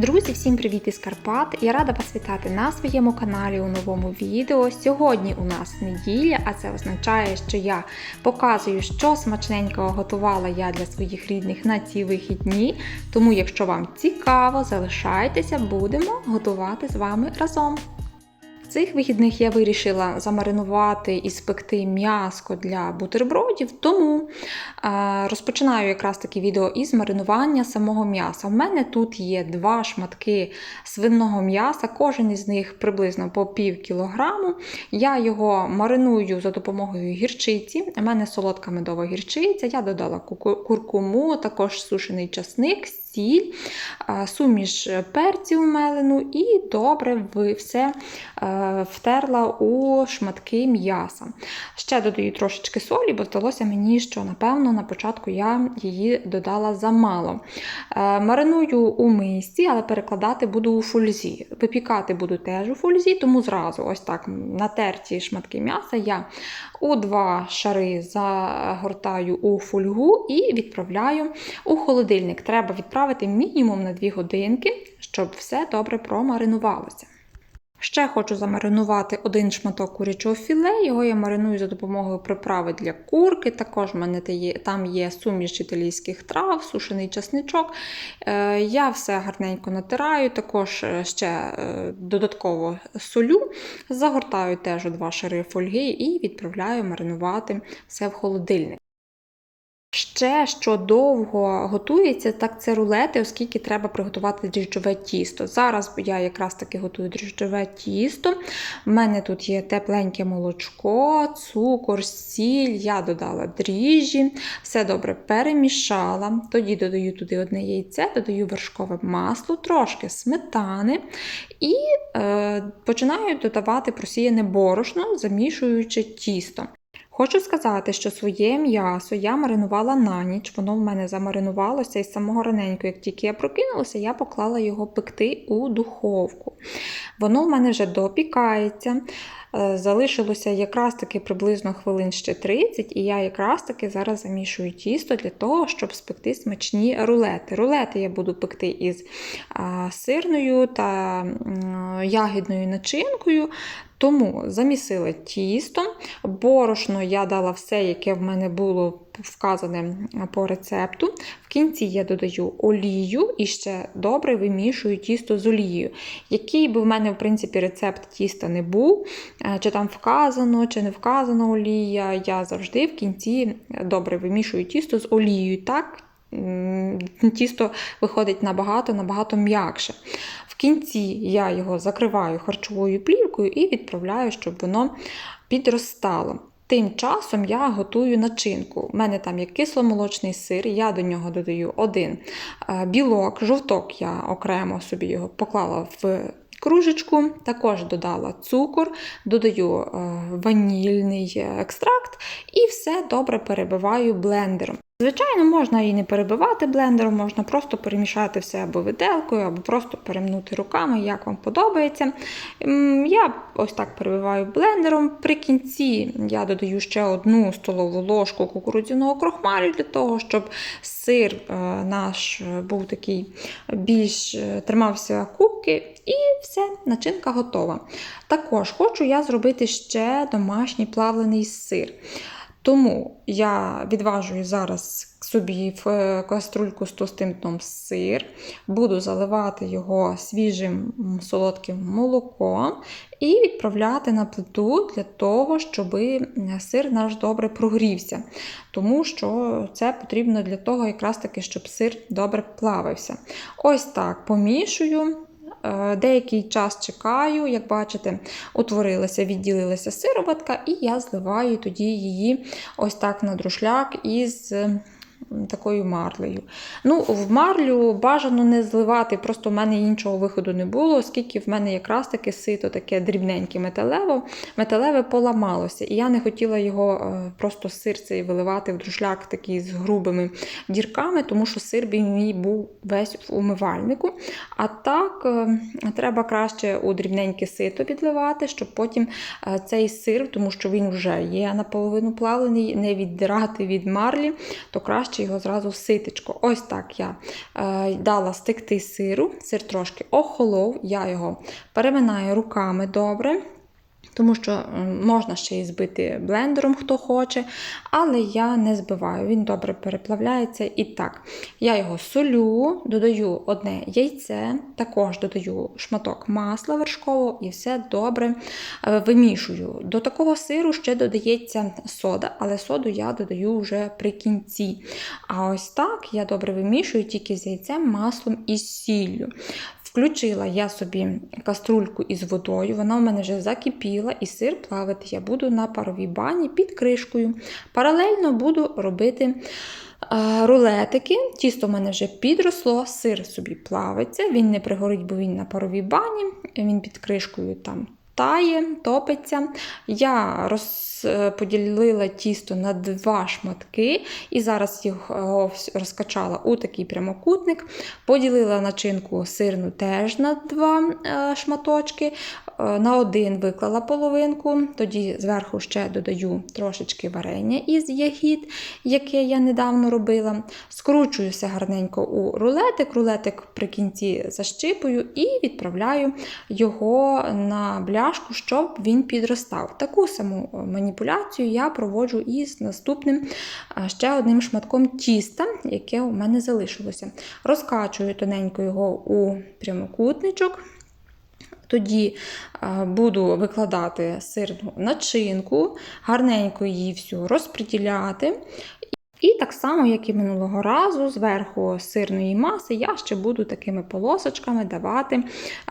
Друзі, всім привіт із Карпат! Я рада вас вітати на своєму каналі у новому відео. Сьогодні у нас неділя, а це означає, що я показую, що смачненького готувала я для своїх рідних на ці вихідні. Тому, якщо вам цікаво, залишайтеся, будемо готувати з вами разом. Цих вихідних я вирішила замаринувати і спекти м'яско для бутербродів, тому е, розпочинаю якраз таки відео із маринування самого м'яса. У мене тут є два шматки свиного м'яса, кожен із них приблизно по пів кілограму. Я його мариную за допомогою гірчиці. У мене солодка медова гірчиця, я додала куркуму, також сушений часник, сіль, суміш перців мелену і добре все е, втерла у шматки м'яса. Ще додаю трошечки солі, бо здалося мені, що напевно на початку я її додала замало. Е, Мариную у мисці, але перекладати буду у фользі. Випікати буду теж у фользі, тому зразу ось так натерті шматки м'яса я у два шари загортаю у фольгу і відправляю у холодильник. Треба відправити мінімум на 2 годинки, щоб все добре промаринувалося. Ще хочу замаринувати один шматок курячого філе. Його я мариную за допомогою приправи для курки. Також в мене там є суміш італійських трав, сушений часничок. Е, Я все гарненько натираю, також е, ще е, додатково солю. Загортаю теж у два шари фольги і відправляю маринувати все в холодильник. Ще що довго готується, так це рулети, оскільки треба приготувати дріжджове тісто. Зараз я якраз таки готую дріжджове тісто. У мене тут є тепленьке молочко, цукор, сіль, я додала дріжджі, все добре перемішала. Тоді додаю туди одне яйце, додаю вершкове масло, трошки сметани і е, починаю додавати просіяне борошно, замішуючи тісто. Хочу сказати, що своє м'ясо я маринувала на ніч, воно в мене замаринувалося і з самого раненько, як тільки я прокинулася, я поклала його пекти у духовку. Воно в мене вже допікається. Е, Залишилося якраз таки приблизно хвилин ще 30, і я якраз таки зараз замішую тісто для того, щоб спекти смачні рулети. Рулети я буду пекти із сирною та ягідною начинкою. Тому замісила тісто, борошно я дала все, яке в мене було вказане по рецепту. В кінці я додаю олію і ще добре вимішую тісто з олією. Який би в мене, в принципі, рецепт тіста не був, е, чи там вказано, чи не вказано олія, я завжди в кінці добре вимішую тісто з олією. Так, тісто виходить набагато-набагато м'якше. В кінці я його закриваю харчовою плівкою і відправляю, щоб воно підростало. Тим часом я готую начинку. У мене там є кисломолочний сир, я до нього додаю один е, білок, жовток я окремо собі його поклала в кружечку, також додала цукор, додаю е, ванільний екстракт і все добре перебиваю блендером. Звичайно, можна і не перебивати блендером, можна просто перемішати все або виделкою, або просто перемнути руками, як вам подобається. Я ось так перебиваю блендером. При кінці я додаю ще одну столову ложку кукурудзяного крохмалю для того, щоб сир е, наш був такий більш е, тримався кубки, і все, начинка готова. Також хочу я зробити ще домашній плавлений сир. Тому я відважую зараз собі в е, каструльку з товстим сир, буду заливати його свіжим солодким молоком і відправляти на плиту для того, щоб сир наш добре прогрівся. Тому що це потрібно для того, якраз таки, щоб сир добре плавився. Ось так помішую. Е, Деякий час чекаю, як бачите, утворилася, відділилася сироватка, і я зливаю тоді її ось так на друшляк із такою марлею. Ну, в марлю бажано не зливати, просто в мене іншого виходу не було, оскільки в мене якраз таке сито, таке дрібненьке металево, металеве поламалося. І я не хотіла його е, просто сир цей виливати в друшляк такий з грубими дірками, тому що сир мій був весь в умивальнику. А так е, треба краще у дрібненьке сито підливати, щоб потім е, цей сир, тому що він вже є наполовину плавлений, не віддирати від марлі, то краще краще його зразу в ситечко. Ось так я е, дала стекти сиру, сир трошки охолов, я його переминаю руками добре. Тому що можна ще й збити блендером, хто хоче, але я не збиваю, він добре переплавляється. І так, я його солю, додаю одне яйце, також додаю шматок масла вершкового і все добре е, вимішую. До такого сиру ще додається сода, але соду я додаю вже при кінці. А ось так я добре вимішую тільки з яйцем, маслом і сіллю. Включила я собі каструльку із водою, вона в мене вже закипіла, і сир плавити я буду на паровій бані під кришкою. Паралельно буду робити е, рулетики. Тісто в мене вже підросло, сир собі плавиться, він не пригорить, бо він на паровій бані, він під кришкою там тає, топиться. Я розподілила тісто на два шматки, і зараз його розкачала у такий прямокутник. Поділила начинку сирну теж на два е, шматочки. Е, На один виклала половинку, тоді зверху ще додаю трошечки варення із ягід, яке я недавно робила. Скручую все гарненько у рулетик. Рулетик при кінці защипую і відправляю його на бляшку, щоб він підростав. Таку саму е, маніпуляцію я проводжу із наступним е, ще одним шматком тіста, яке у мене залишилося. Розкачую тоненько його у прямокутничок. Тоді буду викладати сирну начинку, гарненько її всю розподіляти. І так само, як і минулого разу, зверху сирної маси я ще буду такими полосочками давати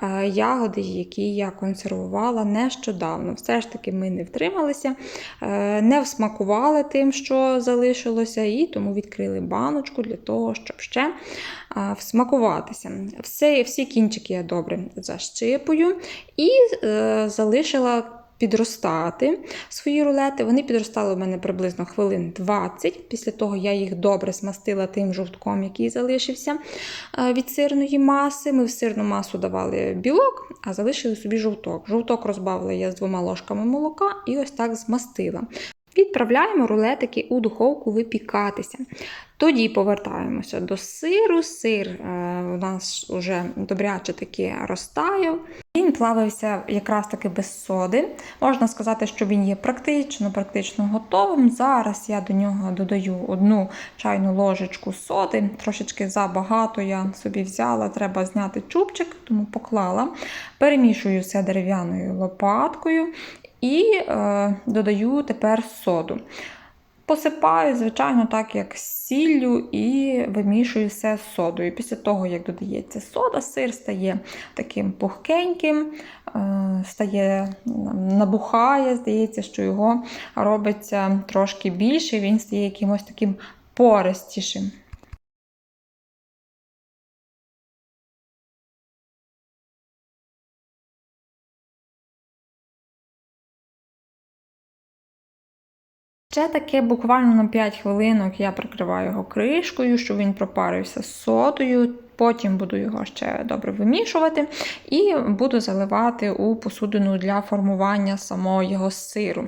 е, ягоди, які я консервувала нещодавно. Все ж таки ми не втрималися, е, не всмакували тим, що залишилося, і тому відкрили баночку для того, щоб ще е, всмакуватися. Все, всі кінчики я добре защипую і залишила підростати свої рулети. Вони підростали у мене приблизно хвилин 20. Після того я їх добре смастила тим жовтком, який залишився е, від сирної маси. Ми в сирну масу давали білок, а залишили собі жовток. Жовток розбавила я з двома ложками молока і ось так змастила. Відправляємо рулетики у духовку випікатися. Тоді повертаємося до сиру. Сир е, у нас вже добряче таки розтаяв. Він плавився якраз таки без соди. Можна сказати, що він є практично, практично готовим. Зараз я до нього додаю одну чайну ложечку соди. Трошечки забагато я собі взяла, треба зняти чубчик, тому поклала. Перемішую все дерев'яною лопаткою і е, додаю тепер соду. Посипаю, звичайно, так як сіллю і вимішую все з содою. Після того, як додається сода, сир стає таким пухкеньким, е, стає, набухає, здається, що його робиться трошки більше, він стає якимось таким пористішим. Ще таке буквально на 5 хвилинок я прикриваю його кришкою, щоб він пропарився з содою. Потім буду його ще добре вимішувати і буду заливати у посудину для формування самого його сиру.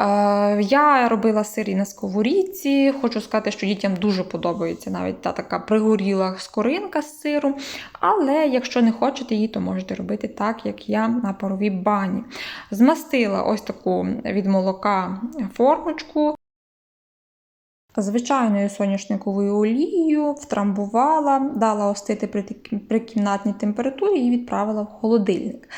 Е, я робила сир і на сковорідці. Хочу сказати, що дітям дуже подобається навіть та така пригоріла скоринка з сиру. Але якщо не хочете її, то можете робити так, як я на паровій бані. Змастила ось таку від молока формочку. Звичайною соняшниковою олією втрамбувала, дала остити при, при кімнатній температурі і відправила в холодильник.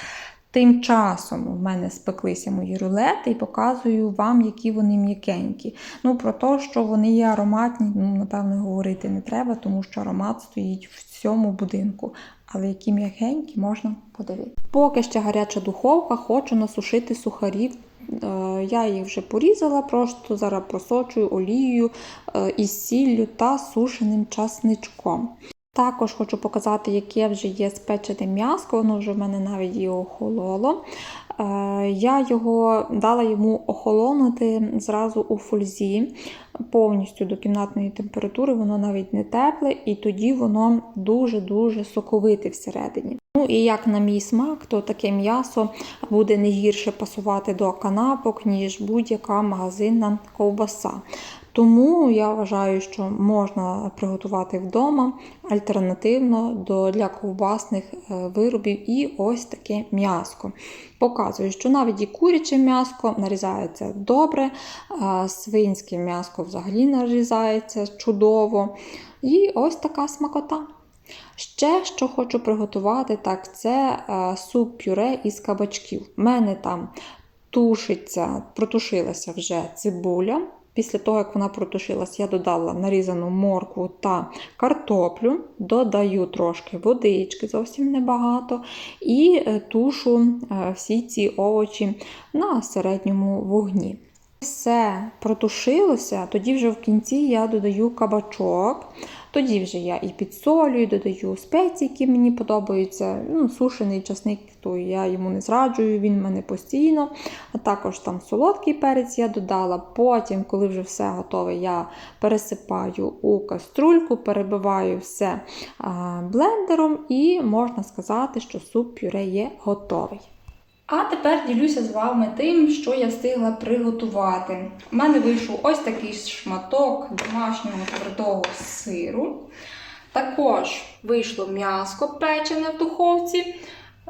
Тим часом в мене спеклися мої рулети і показую вам, які вони м'якенькі. Ну, про те, що вони є ароматні, ну, напевно, говорити не треба, тому що аромат стоїть в цьому будинку. Але які м'якенькі можна подивитися. Поки ще гаряча духовка, хочу насушити сухарів. Е, Я їх вже порізала, просто зараз просочую олією е, із сіллю та сушеним часничком. Також хочу показати, яке вже є спечене м'ясо, воно вже в мене навіть і охололо. Е, Я його дала йому охолонути зразу у фользі, повністю до кімнатної температури, воно навіть не тепле, і тоді воно дуже-дуже соковите всередині. Ну і як на мій смак, то таке м'ясо буде не гірше пасувати до канапок, ніж будь-яка магазинна ковбаса. Тому я вважаю, що можна приготувати вдома альтернативно до для ковбасних е, виробів і ось таке м'яско. Показую, що навіть і куряче м'яско нарізається добре, свинське м'яско взагалі нарізається чудово. І ось така смакота. Ще що хочу приготувати, так це е, суп-пюре із кабачків. У мене там тушиться, протушилася вже цибуля. Після того, як вона протушилась, я додала нарізану моркву та картоплю, додаю трошки водички, зовсім небагато, і е, тушу е, всі ці овочі на середньому вогні. Все протушилося, тоді вже в кінці я додаю кабачок. Тоді вже я і підсолюю, додаю спеції, які мені подобаються. Ну, Сушений часник, то я йому не зраджую, він в мене постійно. А також там солодкий перець я додала. Потім, коли вже все готове, я пересипаю у каструльку, перебиваю все блендером, і можна сказати, що суп пюре є готовий. А тепер ділюся з вами тим, що я встигла приготувати. У мене вийшов ось такий шматок домашнього твердого сиру. Також вийшло м'яско печене в духовці,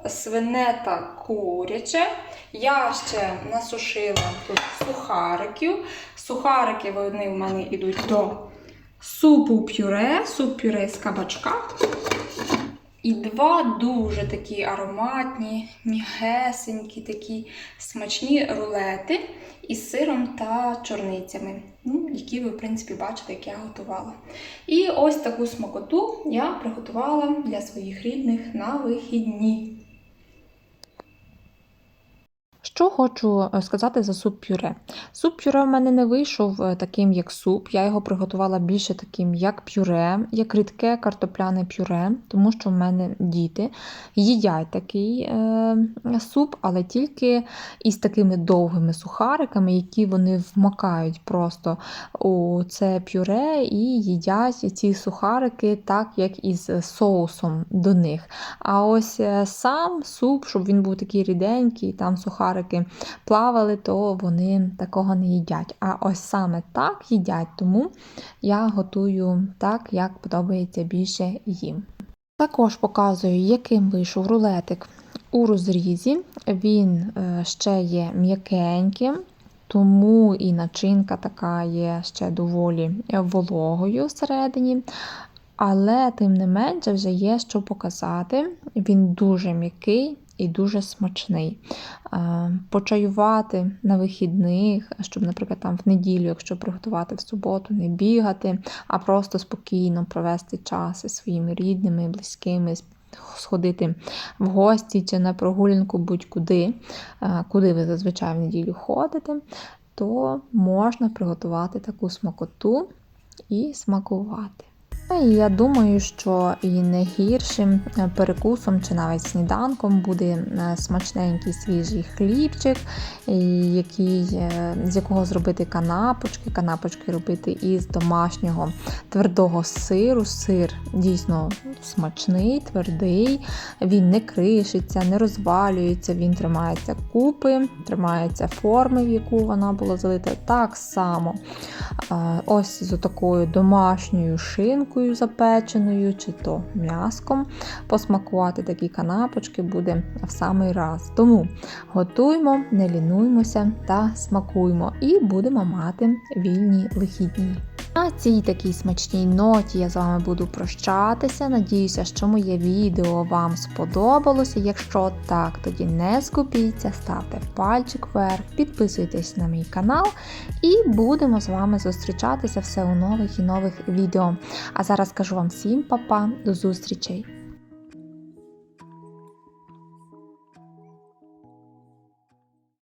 свине та куряче. Я ще насушила тут сухариків. Сухарики вони в мене йдуть до супу пюре, суп пюре з кабачка. І два дуже такі ароматні, м'ягесенькі, такі смачні рулети із сиром та чорницями, ну, які ви, в принципі, бачите, як я готувала. І ось таку смакоту я приготувала для своїх рідних на вихідні. Що хочу е, сказати за суп пюре. Суп пюре в мене не вийшов е, таким, як суп. Я його приготувала більше таким, як пюре, як рідке картопляне пюре, тому що в мене діти їдять такий е, суп, але тільки із такими довгими сухариками, які вони вмакають просто у це пюре і їдять ці сухарики, так як із соусом до них. А ось е, сам суп, щоб він був такий ріденький, там сухарики плавали, то вони такого не їдять. А ось саме так їдять, тому я готую так, як подобається більше їм. Також показую, яким вийшов рулетик у розрізі. Він е, ще є м'якеньким. Тому і начинка така є ще доволі вологою всередині. Але, тим не менше, вже є що показати. Він дуже м'який і дуже смачний. Почаювати на вихідних, щоб, наприклад, там в неділю, якщо приготувати в суботу, не бігати, а просто спокійно провести час із своїми рідними, близькими, сходити в гості чи на прогулянку будь-куди, куди ви зазвичай в неділю ходите, то можна приготувати таку смакоту і смакувати. І я думаю, що і не гіршим е, перекусом чи навіть сніданком буде е, смачненький свіжий хлібчик, який, е, з якого зробити канапочки. Канапочки робити із домашнього твердого сиру. Сир дійсно смачний, твердий, він не кришиться, не розвалюється, він тримається купи, тримається форми, в яку вона була залита. Так само ось з такою домашньою шинкою шинкою запеченою, чи то м'яском. Посмакувати такі канапочки буде в самий раз. Тому готуємо, не лінуємося та смакуємо, і будемо мати вільні вихідні. На цій такій смачній ноті я з вами буду прощатися. Надіюся, що моє відео вам сподобалося. Якщо так, тоді не скупіться, ставте пальчик вверх, підписуйтесь на мій канал і будемо з вами зустрічатися все у нових і нових відео. А зараз кажу вам всім па-па, до зустрічей!